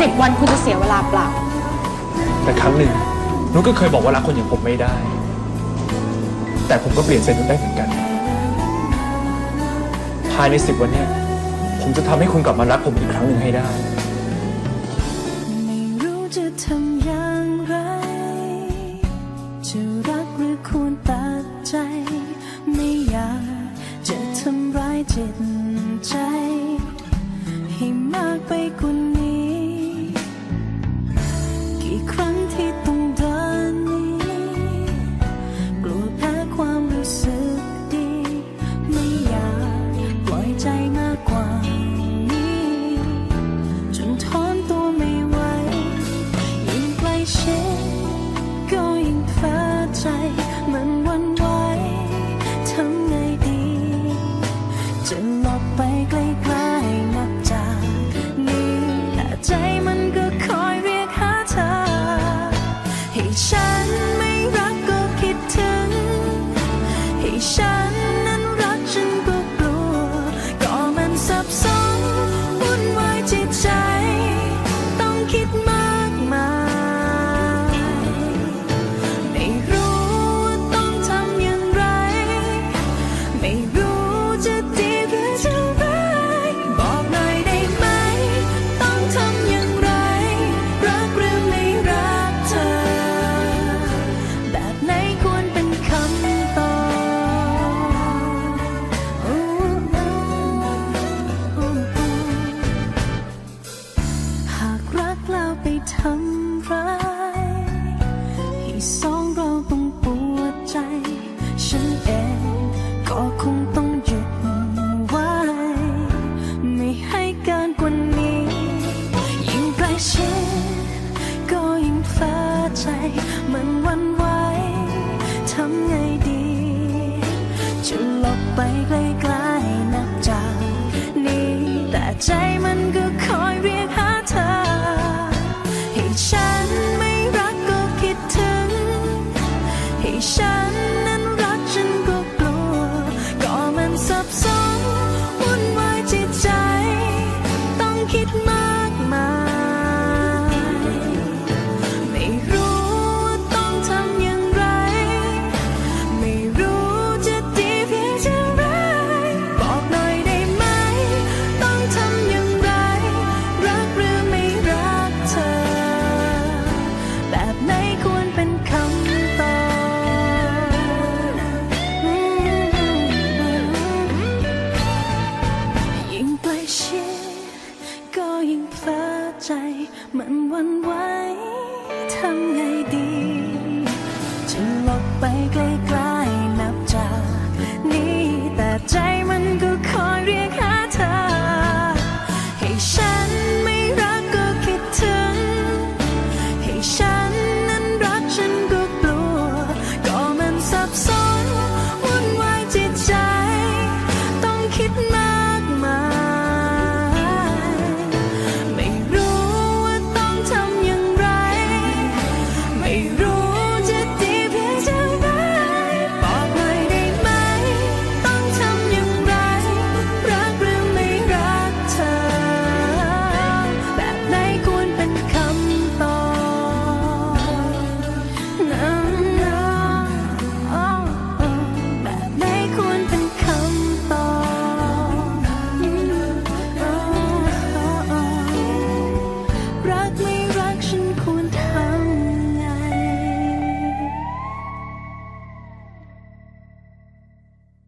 สิบวันคุณจะเสียเวลาเปล่า แต่ครั้งหนึ่งนุชก็เคยบอกว่ารักคนอย่างผมไม่ได้ แต่ผมก็เปลี่ยนใจนุชได้เหมือนกัน ภายในสิบวันเนี้ยผมจะทำให้คุณกลับมารักผมอีกครั้งหนึ่งให้ได้ ไม่รู้จะทำอย่างไร จะรักหรือควรตัดใจ ไม่อยากจะทำร้ายจิตใจ ให้มากไปกว่า จะหลไปไกลๆนับจากนี้แต่ใจมันก็คอยเรียกหาเธอ ให้ฉันไม่รักก็คิดถึง ให้ฉันนั้นรักฉันก็กลัว ก็มันสับสนวุ่นวายจิตใจ ต้องคิดมากมาย ไม่รู้ว่าต้องทำอย่างไร ไม่รู้จะดี แยิ่งเฟ้อใจ มันวันไหวทำไงดี